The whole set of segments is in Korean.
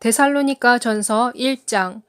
데살로니가 전서 1장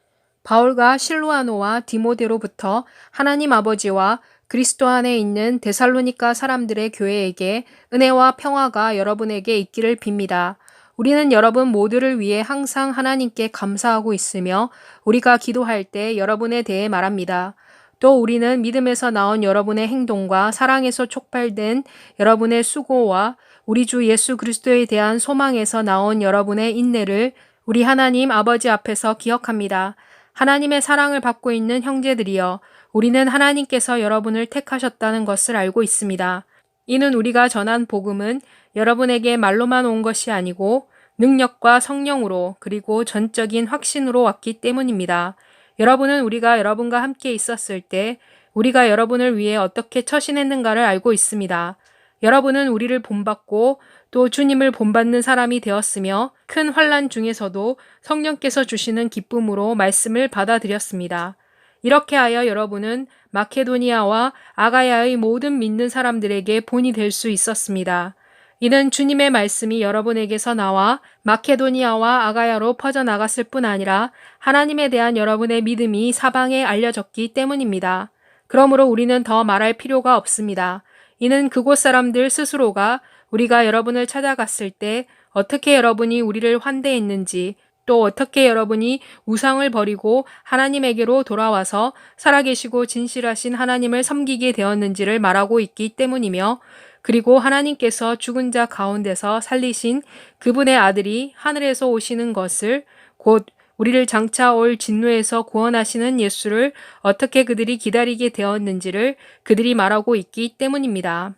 바울과 실루아노와 디모데로부터 하나님 아버지와 그리스도 안에 있는 데살로니가 사람들의 교회에게 은혜와 평화가 여러분에게 있기를 빕니다. 우리는 여러분 모두를 위해 항상 하나님께 감사하고 있으며 우리가 기도할 때 여러분에 대해 말합니다. 또 우리는 믿음에서 나온 여러분의 행동과 사랑에서 촉발된 여러분의 수고와 우리 주 예수 그리스도에 대한 소망에서 나온 여러분의 인내를 우리 하나님 아버지 앞에서 기억합니다. 하나님의 사랑을 받고 있는 형제들이여, 우리는 하나님께서 여러분을 택하셨다는 것을 알고 있습니다. 이는 우리가 전한 복음은 여러분에게 말로만 온 것이 아니고 능력과 성령으로 그리고 전적인 확신으로 왔기 때문입니다. 여러분은 우리가 여러분과 함께 있었을 때 우리가 여러분을 위해 어떻게 처신했는가를 알고 있습니다. 여러분은 우리를 본받고 또 주님을 본받는 사람이 되었으며 큰 환란 중에서도 성령께서 주시는 기쁨으로 말씀을 받아들였습니다. 이렇게 하여 여러분은 마케도니아와 아가야의 모든 믿는 사람들에게 본이 될 수 있었습니다. 이는 주님의 말씀이 여러분에게서 나와 마케도니아와 아가야로 퍼져나갔을 뿐 아니라 하나님에 대한 여러분의 믿음이 사방에 알려졌기 때문입니다. 그러므로 우리는 더 말할 필요가 없습니다. 이는 그곳 사람들 스스로가 우리가 여러분을 찾아갔을 때 어떻게 여러분이 우리를 환대했는지 또 어떻게 여러분이 우상을 버리고 하나님에게로 돌아와서 살아계시고 진실하신 하나님을 섬기게 되었는지를 말하고 있기 때문이며 그리고 하나님께서 죽은 자 가운데서 살리신 그분의 아들이 하늘에서 오시는 것을 곧 우리를 장차 올 진노에서 구원하시는 예수를 어떻게 그들이 기다리게 되었는지를 그들이 말하고 있기 때문입니다.